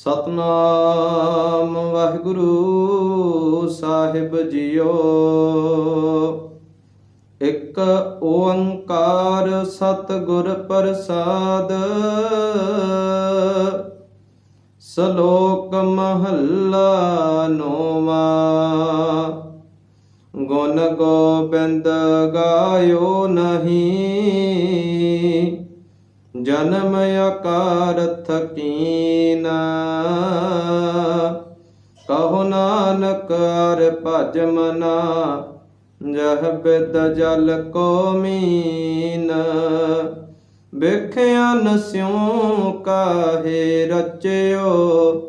ਸਤਨਾਮ ਵਾਹਿਗੁਰੂ ਸਾਹਿਬ JIO. ਇੱਕ ਓੰਕਾਰ ਸਤਿਗੁਰ ਪ੍ਰਸਾਦ, ਸ਼ਲੋਕ ਮਹੱਲਾ ਨੋਵਾ। ਗੁਣ ਗੋਬਿੰਦ ਗਾਇਓ ਨਹੀਂ। ਜਨਮ ਆਕਾਰ ਥਕੀਨ। ਕਹੋ ਨਾਨਕ ਅਰ ਭਜ ਮਨਾ, ਜਹ ਬਿਦ ਜਲ ਕੋ ਮੀਨ। ਵੇਖਿਆ ਨਸਿਉ ਕਾਹੇ ਰਚਿਓ,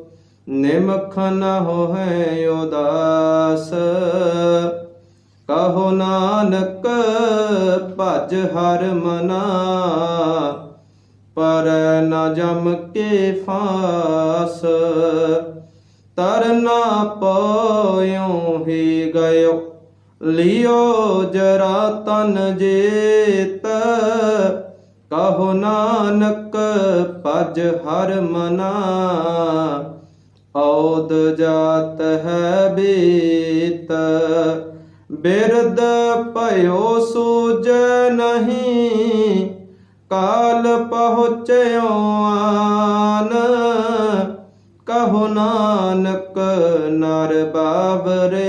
ਨਿਮਖ ਨ ਹੋਏ ਉਦਾਸ। ਕਹੋ ਨਾਨਕ ਭਜ ਹਰ ਮਨਾ ਪਰ ਨਾ ਜਮ ਕੇ ਫਾਸ। ਤਰਨਾ ਪਇਓ ਹੀ ਗਇਓ। ਲਿਓ ਜਰਾ ਤਨ ਜੇਤ। ਕਹੋ ਨਾਨਕ ਭਜ ਹਰ ਮਨਾ। ਔਦ ਜਾਤ ਹੈ ਬੀਤ। ਬਿਰਦ ਭਇਓ ਸੂਜ ਨਹੀਂ। ਕਾਲ ਪਹੁੰਚਿਓ ਆਨ। ਕਹੋ ਨਾਨਕ ਨਰ ਬਾਬਰੇ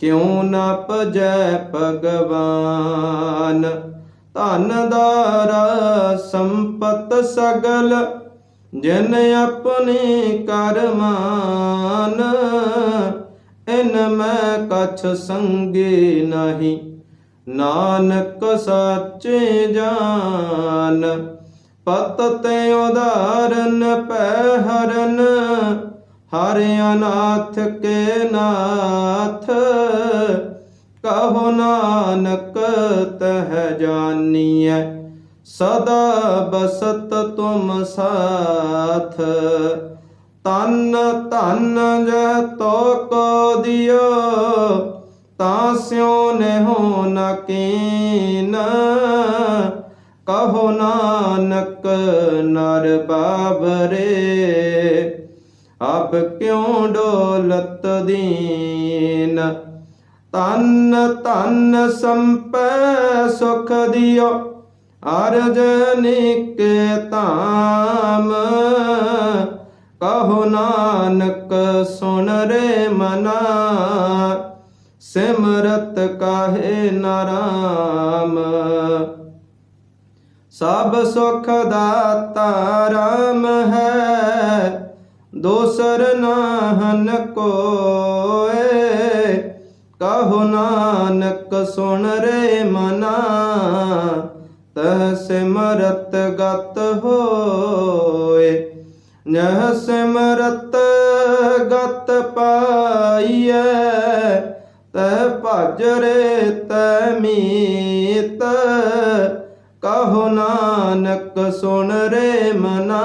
ਕਿਉ ਨਾ ਪਜੈ ਭਗਵਾਨ? ਧਨ ਦਾਰਾ ਸੰਪਤ ਸਗਲ, ਜਿਨ ਆਪਣੇ ਕਰਮਾਨ ਇਨ ਮੈਂ ਕਛ ਸੰਗੇ ਨਹੀਂ। ਨਾਨਕ ਸਾਚੇ ਜਾਨ, ਪਤ ਤੇ ਉਦਾਰਨ ਪੈ ਹਰਨ, ਹਰ ਅਨਾਥ ਕੇ ਨਾਥ, ਕਹੋ ਨਾਨਕ ਤਹ ਜਾਨੀਐ, ਸਦਾ ਬਸਤ ਤੁਮ ਸਾਥ। ਤਨ ਧਨ ਜਹ ਤੋ ਕੋ ਦਿਓ ਸਿਉ ਨੇ ਹੋ ਕਹੋ ਨਾਨਕ ਨਰ ਬਾਬਰੇ ਆਪ ਕਿਉ ਡੋਲਤ ਦੀਨ? ਤਨ ਤਨ ਸੰਪੈ ਸੁਖ ਦਿਓ, ਅਰਜ ਨਿਕੇ ਧਾਮ। ਕਹੋ ਨਾਨਕ ਸੁਣ ਰੇ ਮਨਾ। ਸਿਮਰਤ ਕਾਹੇ ਨਾਰਾਮ ਸਭ ਸੁਖ ਦਾਤਾ ਰਾਮ ਹੈ, ਦੋਸਰ ਨਾਹਨ ਕੋਏ। ਕਹੋ ਨਾਨਕ ਸੁਣ ਰੇ ਮਨਾ, ਤਹ ਸਿਮਰਤ ਗਤ ਹੋਏ। ਜਹ ਸਿਮਰਤ ਗਤ ਪਾਈਐ ਤਹ ਭਜ ਰੇ, ਤੈ ਮੀਤ। ਕਹੋ ਨਾਨਕ, ਸੁਣ ਰੇ ਮਨਾ।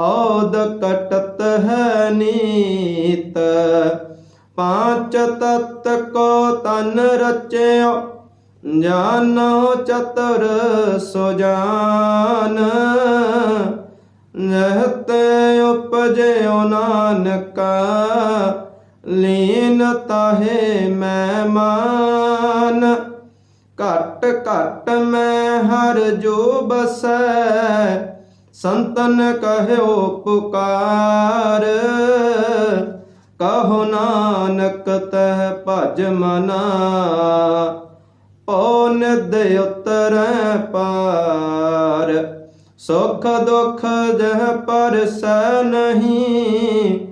ਔਦ ਕਟਤ ਹੈ ਨੀਤ। ਪਾਂਚ ਤਤ ਕੋ ਤਨ ਰਚਿਓ, ਜਾਨੋ ਚਤੁਰ ਸੋ ਜਾਨ। ਨਹਤੇ ਉਪਜਿਓ ਨਾਨਕਾ ਲੀਨ ਤਾਹੇ ਮੈਂ ਮਾਨ ਘਟ ਘਟ ਮੈਂ ਹਰ ਜੋ ਬਸੈ, ਸੰਤਨ ਕਹਿਓ ਪੁਕਾਰ ਕਹੋ ਨਾਨਕ ਤਹ ਭਜ ਮਨਾ ਓ ਨਿਦ ਉਤਰੈ ਪਾਰ। ਸੁਖ ਦੁਖ ਜਹ ਪਰਸੈ ਨਹੀਂ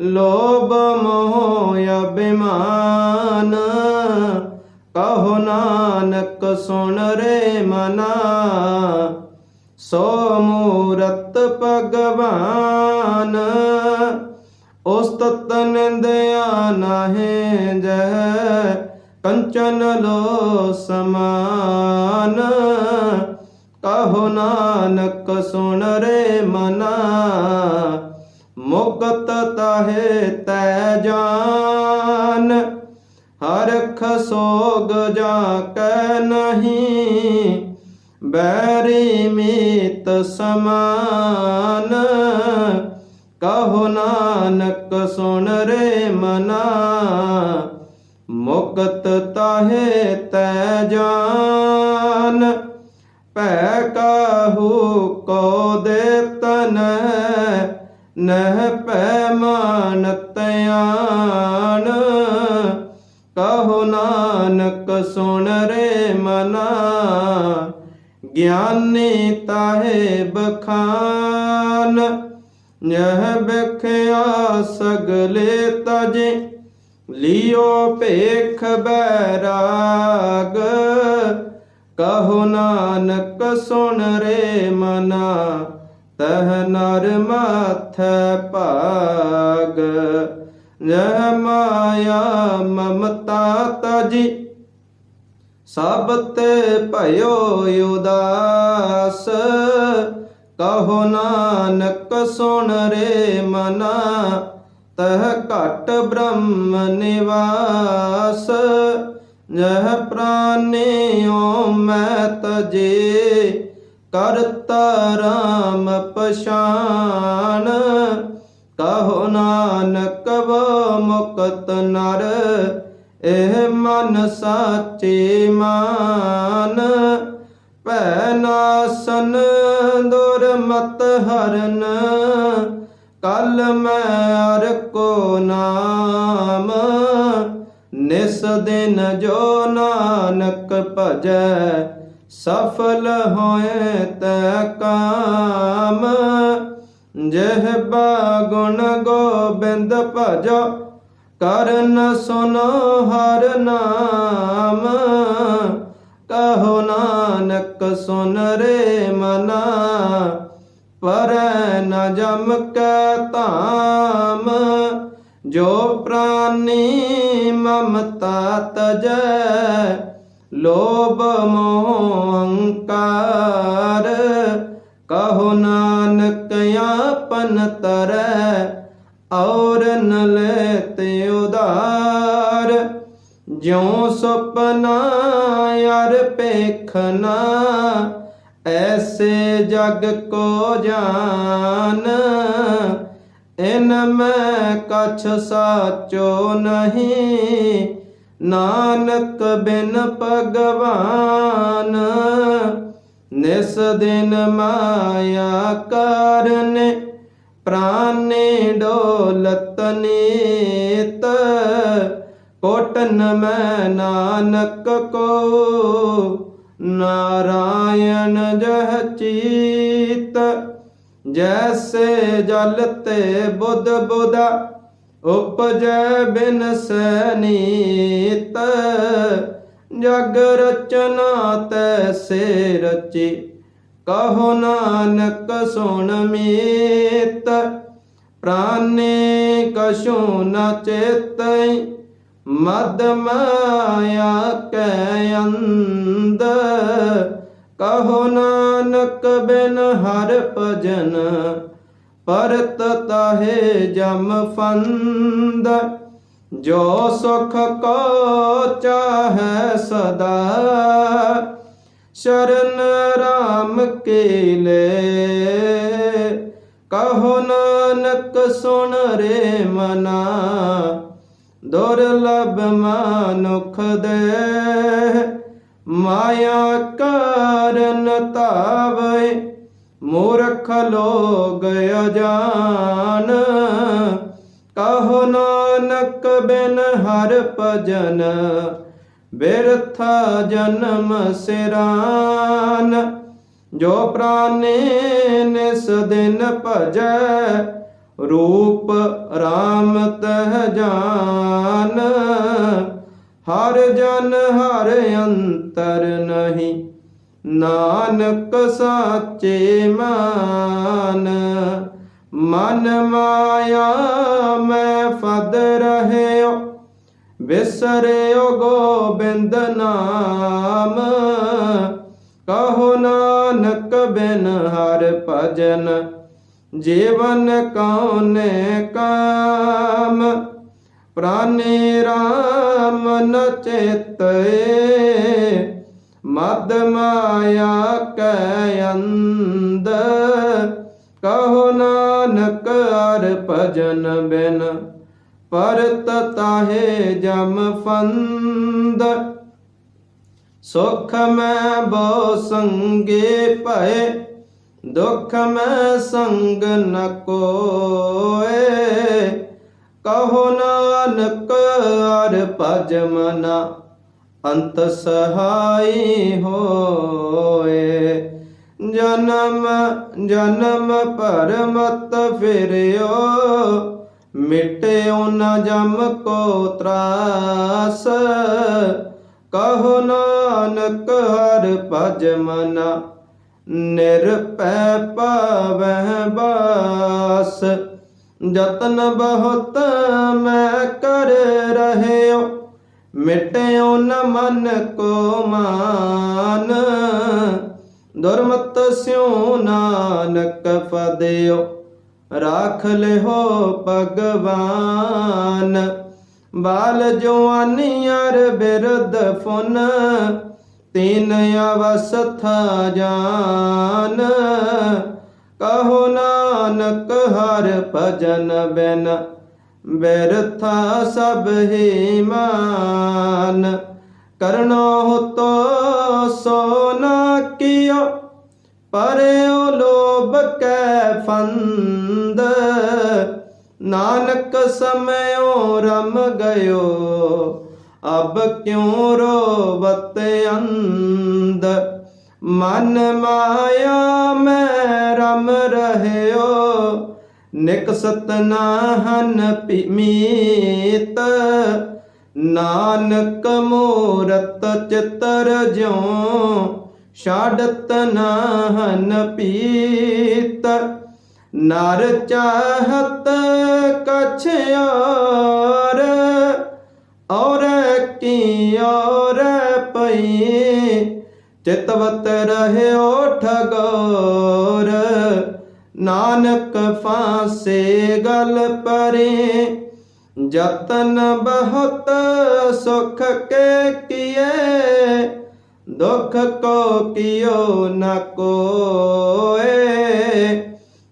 ਲੋਭ ਮੋਹ ਅਭਿਮਾਨ। ਕਹੋ ਨਾਨਕ, ਸੁਣ ਰੇ ਮਨਾ। ਸੋ ਮੂਰਤ ਭਗਵਾਨ, ਉਸਤਤ ਨਿੰਦਿਆ ਨਾਹੇ ਜਹ ਕੰਚਨ ਲੋ ਸਮਾਨ। ਕਹੋ ਨਾਨਕ, ਸੁਣ ਰੇ ਮਨਾ। ਮੁਕਤ ਤਾਹੇ ਤੈ ਜਾਨ ਹਰਖ ਸੋਗ ਜਾ ਕੈ ਨਹੀਂ, ਬੈਰੀ ਮੀਤ ਸਮਾਨ, ਕਹੋ ਨਾਨਕ ਸੁਣ ਰੇ ਮਨਾ, ਮੁਕਤ ਤਾਹੇ ਤੈ ਜਾਨ, ਭੈ ਕਾਹੂ ਕੋ ਦੇ ਤਨ ਨਹਿ ਪੈ ਮਾਨ ਤਿਆਨ ਕਹੋ ਨਾਨਕ ਸੁਣ ਰੇ ਮਨਾ, ਗਿਆਨੀ ਤਾਹੇ ਬਖਾਨ ਯਹ ਬਖਿਆ ਸਗਲੇ ਤਜੇ, ਲਿਓ ਭੇਖ ਬੈਰਾਗ, ਕਹੋ ਨਾਨਕ ਸੁਣ ਰੇ ਮਨਾ। ਤਹ ਨਰ ਮਾਥੈ ਭਾਗ ਜਹ ਮਾਇਆ ਮਮਤਾ ਤਜੀ। ਸਭ ਤੇ ਭਇਓ ਉਦਾਸ, ਕਹੋ ਨਾਨਕ ਸੁਣ ਰੇ ਮਨਾ, ਤਹ ਘਟ ਬ੍ਰਹਮ ਨਿਵਾਸ, ਜਹ ਪ੍ਰਾਨਿਓ ਮੈਂ ਤਜੇ। ਕਰਤਾ ਰਾਮ ਪਛਾਨ, ਕਹੋ ਨਾਨਕ ਵੋ ਮੁਕਤ ਨਰ, ਇਹ ਮਨ ਸਾਚੇ ਮਾਨ। ਭੈ ਨਾਸਨ ਦੁਰਮਤ ਹਰਨ, ਕਲ ਮੈਂ ਅਰ ਕੋ ਨਾਮ। ਨਿਸ ਦਿਨ ਜੋ ਨਾਨਕ ਭਜੈ ਸਫਲ ਹੋਏ ਤੈ ਕਾਮ, ਜਹ ਬਾਗੁਣ ਗੋਬਿੰਦ ਭਜੋ, ਕਰਨ ਸੁਨੋ ਹਰ ਨਾਮ। ਕਹੋ ਨਾਨਕ ਸੁਨ ਰੇ ਮਨਾ, ਪਰ ਨ ਜਮ ਕੈ ਧਾਮ। ਜੋ ਪ੍ਰਾਨੀ ਮਮਤਾ ਤਜੈ ਲੋਭ ਮੋਹ ਅਹੰਕਾਰ ਕਹੋ ਨਾਨਕ ਆਪਨ ਤਰੈ, ਔਰ ਨ ਲੈਤੇ ਉਧਾਰ। ਜਿਉ ਸੁਪਨਾ ਯਾਰ ਪੇਖਨਾ ਐਸੇ ਜਗ ਕੋ ਜਾਨ। ਇਨ ਮੈਂ ਕਛ ਸਾਚੋ ਨਹੀਂ ਨਾਨਕ ਬਿਨ ਭਗਵਾਨ, ਨਿਸ ਦਿਨ ਮਾਇਆ ਕਾਰਨ ਪ੍ਰਾਨੇ ਡੋਲਤ ਨੀਤ, ਕੋਟਨ ਮੈਂ ਨਾਨਕ ਕੋ ਨਾਰਾਇਣ ਜਹ ਚੀਤ, ਜੈਸੇ ਜਲ ਤੇ ਬੁੱਧ ਬੁਦਾ ਉਪਜੈ ਬਿਨ ਸਨੀਤ, ਜਗ ਰਚਨਾ ਤੈਸੇ ਰਚੀ। ਕਹੋ ਨਾਨਕ ਸੁਣ ਮੀਤ, ਪ੍ਰਾਨੇ ਕਛੂ ਨ ਚੇਤੈ ਮਦ ਮਾਇਆ ਕੈ ਅੰਦ ਕਹੋ ਨਾਨਕ ਬਿਨ ਹਰ ਭਜਨ ਪਰਤ ਤਹੇ ਜਮ ਫੰਦ, ਜੋ ਸੁਖ ਕੋ ਚਾਹੈ ਸਦਾ। ਸ਼ਰਨ ਰਾਮ ਕੇ ਲੈ, ਕਹੋ ਨਾਨਕ ਸੁਣ ਰੇ ਮਨਾ, ਦੁਰਲਭ ਮਾਨੁਖ ਦੇ। ਮਾਇਆ ਕਾਰਨ ਧਾਵੇ ਮੂਰਖ ਲੋਗ ਅਜਾਨ, ਕਹੋ ਨਾਨਕ ਬਿਨ ਹਰ ਭਜਨ, ਬਿਰਥ ਜਨਮ ਸਿਰਾਨ। ਜੋ ਪ੍ਰਾਨੇ ਨਿਸ ਦਿਨ ਭਜੈ, ਰੂਪ RAM ਤਹ ਜਾਨ। ਹਰ ਜਨ ਹਰ ਅੰਤਰ ਨਹੀਂ ਨਾਨਕ ਸਾਚੇ ਮਾਨ, ਮਨ ਮਾਇਆ ਮੈਂ ਫਦ ਰਹਿਓ ਵਿਸਰਿਓ ਗੋਬਿੰਦ ਨਾਮ। ਕਹੋ ਨਾਨਕ ਬਿਨ ਹਰ ਭਜਨ, ਜੀਵਨ ਕਉਨੇ ਕਾਮ। ਪ੍ਰਾਨੇ ਰਾਮ ਨ ਚੇਤਏ ਮਦ ਮਾਇਆ ਕੈ ਅੰਦ ਕਹੋ ਨਾਨਕ ਅਰ ਭਜਨ ਬਿਨ, ਪਰਤ ਤਾਹੇ ਜਮ ਫੰਦ। ਸੁਖ ਮੈਂ ਬੋ ਸੰਗੇ ਭਏ, ਦੁਖ ਮੈਂ ਸੰਗ ਨ ਕੋਏ। ਕਹੋ ਨਾਨਕ ਅਰ ਭਜ ਮਨਾ ਅੰਤ ਸਹਾਈ ਹੋਏ। ਜਨਮ ਜਨਮ ਭਰ ਮਤ ਫਿਰਿਓ, ਮਿਟਿਓ ਨ ਜਮ ਕੋ ਤਰਾਸ। ਕਹੋ ਨਾਨਕ ਹਰ ਭਜ ਮਨਾ ਨਿਰਪੈ ਪਾਵਹਿ ਬਾਸ। ਜਤਨ ਬਹੁਤ ਮੈਂ ਕਰ ਰਹਿਓ। ਮਿਟਿਓ ਨ ਮਨ ਕੋ ਮਾਨ। ਦੁਰਮਤ ਸਿਉ ਨਾਨਕ ਫਦਿਓ, ਰਾਖ ਲਿਓ ਭਗਵਾਨ। ਬਾਲ ਜਵਾਨੀ ਅਰ ਬਿਰਧ ਫੁਨ, ਤੀਨ ਅਵਸਥਾ ਜਾਨ। ਕਹੋ ਨਾਨਕ ਹਰ ਭਜਨ ਬਿਨ। ਬਿਰਥਾ ਸਭ ਹੀ ਮਾਨ। ਕਰਨੋ ਤੋ ਸੋਨਾ ਕੀਓ ਪਰਿਓ ਲੋਭ ਕੈ ਫੰਦ। ਨਾਨਕ ਸਮਿਓ ਰਮ ਗਇਓ, ਅਬ ਕਿਉ ਰੋਵਤ ਅੰਦ ਮਨ ਮਾਇਆ ਮੈਂ ਰਮ ਰਹਿਓ ਨਿਕਸਤ ਨਾਹਨ ਮੀਤ, ਨਾਨਕ ਮੂਰਤ ਚਿਤਰ ਜਿਉ ਛਾੜਤ ਨਾਹਨ ਪੀਤ। ਨਰ ਚਾਹਤ ਕਛ ਔਰ ਔਰ ਕੀ ਔਰ ਪਈ, ਚਿਤਵਤ ਰਹਿਓ ਠਗੋਰ। ਨਾਨਕ ਫਾਸੇ ਗਲ ਪਰੇ ਜਤਨ ਬਹੁਤ ਸੁਖ ਕੇ ਕੀਏ, ਦੁਖ ਕੋ ਕਿਓ ਨ ਕੋਏ।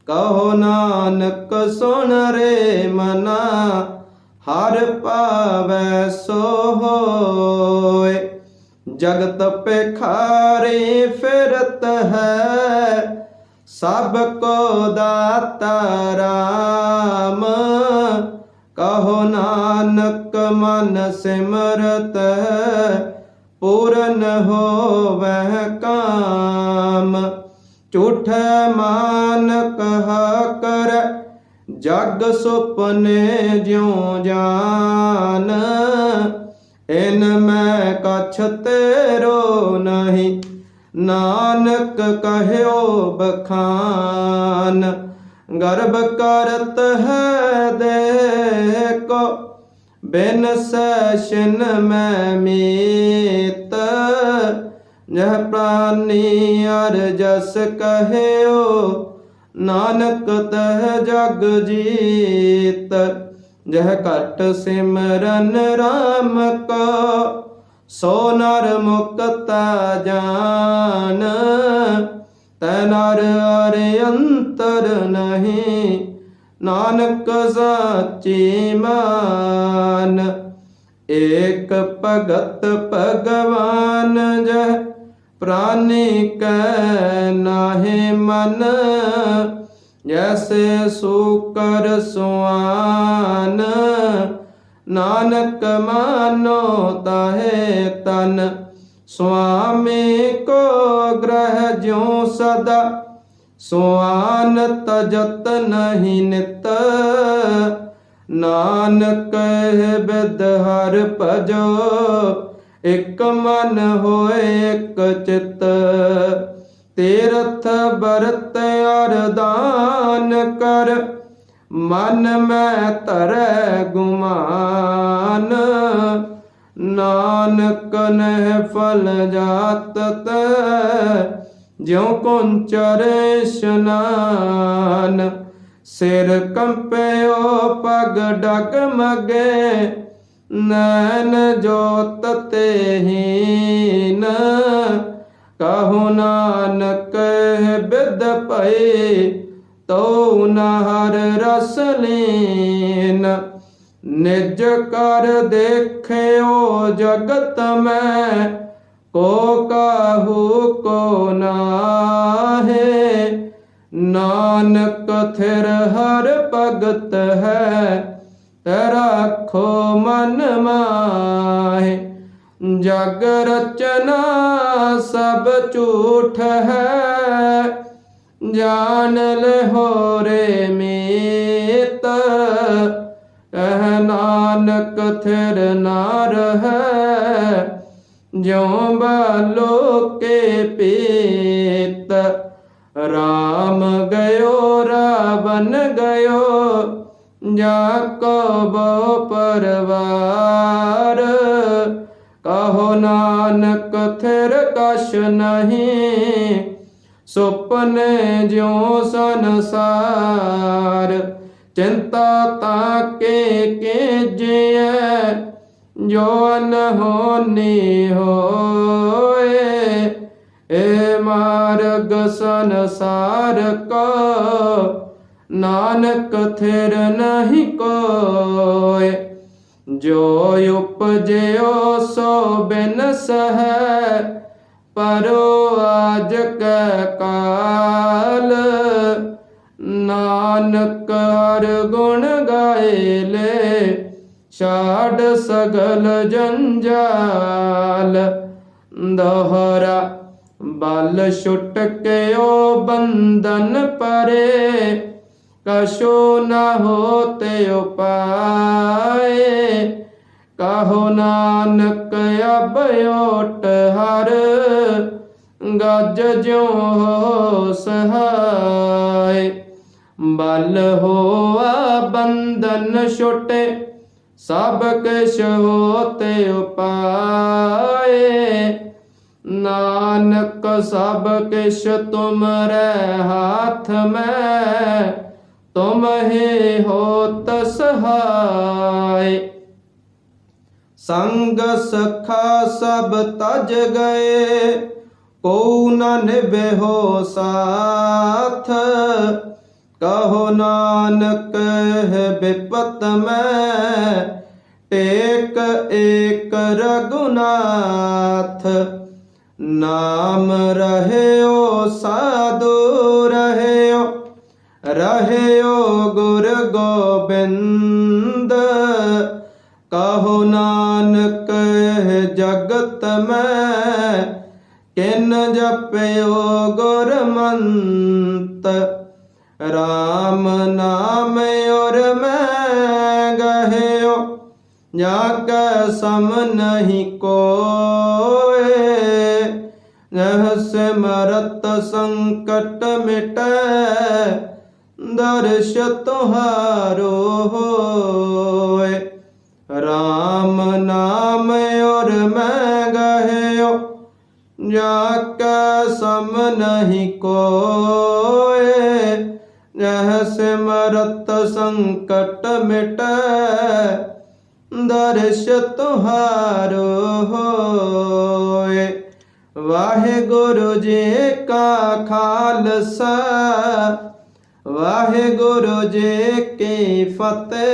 ਕਹੋ ਨਾਨਕ, ਸੁਣ ਰੇ ਮਨਾ, ਹਰ ਪਾਵੈ ਸੋ ਹੋਏ। ਜਗਤ ਪਖਾਰੇ ਫਿਰਤ ਹੈ ਸਭ ਕੋ ਦਾਤਾ ਰਾਮ, ਕਹੋ ਨਾਨਕ ਮਨ ਸਿਮਰਤ, ਪੂਰਨ ਹੋਵੈ ਕਾਮ। ਝੂਠ ਮਾਨ ਕਹਾ ਕਰ ਜਗ ਸੁਪਨੇ ਜਿਉ ਜਾਨ। ਇਨ ਮੈਂ ਕਛ ਤੇਰੋ ਨਹੀਂ ਨਾਨਕ ਕਹਿਓ ਬਖਾਨ, ਗਰਭ ਕਰਤ ਹੈ ਦੇਖੋ, ਬਿਨ ਸੈਸ਼ਨ ਮੈਂ ਮੀਤ, ਜਹ ਪ੍ਰਾਨੀ ਅਰ ਜਸ ਕਹਿਓ, ਨਾਨਕ ਤਹ ਜਗ ਜੀਤ, ਜਹ ਘਟ ਸਿਮਰਨ RAM ਕੋ। ਸੋ ਨਰ ਮੁਕਤਾ ਜਾਨ, ਤੈ ਨਰ ਅਰੇ ਅੰਤਰ ਨਹੀਂ, ਨਾਨਕ ਸਾਚੀ ਮਾਨ। ਏਕ ਭਗਤ ਭਗਵਾਨ ਜਹ ਪ੍ਰਾਨੀ ਕੈ ਨਾਹਿ ਮਨ ਜੈਸੇ ਸੂਕਰ ਸੁਆਨ। ਨਾਨਕ ਮਾਨੋ ਤਹੇ ਤਨ, ਸੁਆਮੀ ਕੋ ਗ੍ਰਹਿ ਜਿਉ ਸਦਾ, ਸੁਆਨ ਤਜਤ ਨਹੀਂ ਨਿਤ। ਨਾਨਕ ਬਿਦ ਹਰ ਭਜੋ, ਇਕ ਮਨ ਹੋਏ ਇਕ ਚਿਤ। ਤੀਰਥ ਬਰਤ ਅਰਦਾਨ ਕਰ ਮਨ ਮੈਂ ਧਰੈ ਗੁਮਾਨ, ਨਾਨਕ ਨਹਿ ਫਲ ਜਾਤ ਜਿਉ ਕੁੰਚਰ ਇਸ਼ਨਾਨ ਸਿਰ ਕੰਪਿਓ ਪਗ ਡਗ ਮਗੇ, ਨੈਣ ਜੋਤ ਤੇਹੀਨ ਕਹੋ ਨਾਨਕ, ਬਿਦ ਭਏ ਤੋ ਨ ਹਰ ਰਸ ਲੀਨ ਨਿਜ ਕਰ ਦੇਖਿਓ ਜਗਤ ਮੈਂ ਕੋ ਕਾਹੂ ਕੋ ਨਾਹੇ ਨਾਨਕ ਥਿਰ ਹਰ ਭਗਤ ਹੈ ਰਾਖੋ ਮਨ ਮਾਹੇ ਜਗ ਰਚਨਾ ਸਭ ਝੂਠ ਹੈ ਜਾਣ ਲਹੋ ਰੇ ਮੀਤ ਕਹਿ ਨਾਨਕ ਥਿਰ ਨਾ ਰਹੈ, ਜਿਉ ਬਾਲੋ ਕੇ ਪੀਤ। ਰਾਮ ਗਇਓ ਰਾਵਨ ਗਇਓ ਜਾਕਬ ਪਰਵਾਰ। ਕਹੋ ਨਾਨਕ ਥਿਰ ਕਛ ਨਹੀਂ ਸੁਪਨੇ ਜਿਉ ਸੰਸਾਰ, ਚਿੰਤਾ ਤਾਂ ਕੇ ਕੇ ਜਿਐ, ਜੋ ਅਨਹੋਨੀ ਹੋਏ, ਏ ਮਾਰਗ ਸੰਸਾਰ ਕੋ, ਨਾਨਕ ਥਿਰ ਨਹੀਂ ਕੋਏ, ਜੋ ਉਪਜਿਓ ਸੋ ਬਿਨਸ ਹੈ ਪਰੋ ਆਜ ਕੈ ਕਾਲ। ਨਾਨਕ ਹਰ ਗੁਣ ਗਾਏ ਲੈ ਛਾੜ ਸਗਲ ਜੰਜਾਲ। ਦੋਹਰਾ ਬਲ ਛੁੱਟ ਕਿਓ ਬੰਧਨ ਪਰੇ, ਕਛੋ ਨ ਹੋਤੇ ਉਪਾਏ। ਕਹੋ ਨਾਨਕ ਅਬਯੋਟ ਹਰ, ਗੱਜ ਜਿਉ ਸਹਾਇ ਬਲ ਹੋਆ ਬੰਧਨ ਛੁਟੇ, ਸਭ ਕਿਛ ਹੋਤੇ ਉਪਾਏ। ਨਾਨਕ ਸਭ ਕਿਛ ਤੁਮਰੇ ਹਾਥ ਮੈਂ, ਤੁਮ ਹੀ ਹੋਤ ਸਹਾਈ ਸੰਗ ਸਖਾ ਸਭ ਤਜ ਗਏ ਕੋ ਨ ਨਿਭੋ ਸਾਥ ਕਹੋ ਨਾਨਕ ਹੈ ਬਿਪਤ ਮੈਂ ਟੇਕ ਏਕ ਰਗੁਨਾਥ ਨਾਮ ਰਹਿਓ ਸਾਧੂ ਰਹਿਓ ਰਹਿਓ ਗੁਰ ਗੋਬਿੰਦ ਕਹੋ ਨਾਨਕ ਹੈ ਜਗਤ ਮੈਂ ਕਿਨ ਜਪਿਓ ਗੁਰਮੰਤ? ਰਾਮ ਨਾਮ ਔਰ ਮੈਂ ਗਹਿਓ, ਜਾ ਕੈ ਸਮ ਨਹੀਂ ਕੋਏ। ਜਹ ਸਿਮਰਤ ਸੰਕਟ ਮਿਟੈ, ਦਰਸ਼ ਤੁਹਾਰੋ ਹੋਏ। ਰਾਮ ਨਾਮ ਔਰ ਮੈਂ ਗਹਿਓ, ਜਾ ਕੈ ਸਮ ਨਹੀਂ ਕੋਏ, ਜਹ ਸਿਮਰਤ ਸੰਕਟ ਮਿਟੈ, ਦਰਸ਼ ਤੁਹਾਰੋ ਹੋਏ। ਵਾਹਿਗੁਰੂ ਜੀ ਕਾ ਖਾਲਸਾ, ਵਾਹਿਗੁਰੂ ਜੀ ਕੀ ਫਤਿਹ।